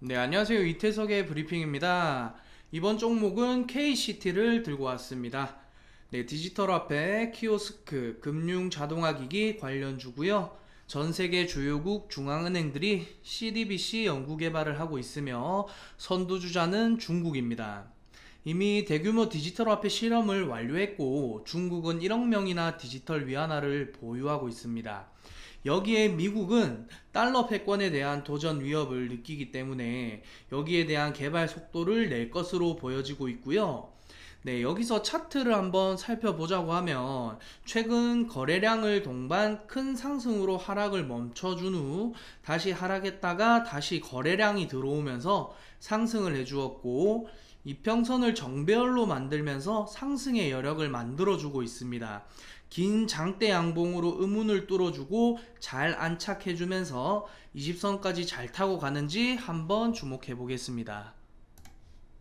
네, 안녕하세요. 이태석의 브리핑입니다. 이번 종목은 KCT를 들고 왔습니다. 네, 디지털 화폐, 키오스크, 금융 자동화 기기 관련 주고요. 전 세계 주요국 중앙은행들이 CDBC 연구 개발을 하고 있으며 선두주자는 중국입니다. 이미 대규모 디지털 화폐 실험을 완료했고 중국은 1억 명이나 디지털 위안화를 보유하고 있습니다. 여기에 미국은 달러 패권에 대한 도전 위협을 느끼기 때문에 여기에 대한 개발 속도를 낼 것으로 보여지고 있고요. 네, 여기서 차트를 한번 살펴보자고 하면 최근 거래량을 동반 큰 상승으로 하락을 멈춰준 후 다시 하락했다가 다시 거래량이 들어오면서 상승을 해주었고 이평선을 정배열로 만들면서 상승의 여력을 만들어주고 있습니다. 긴 장대 양봉으로 의문을 뚫어주고 잘 안착해주면서 20선까지 잘 타고 가는지 한번 주목해 보겠습니다.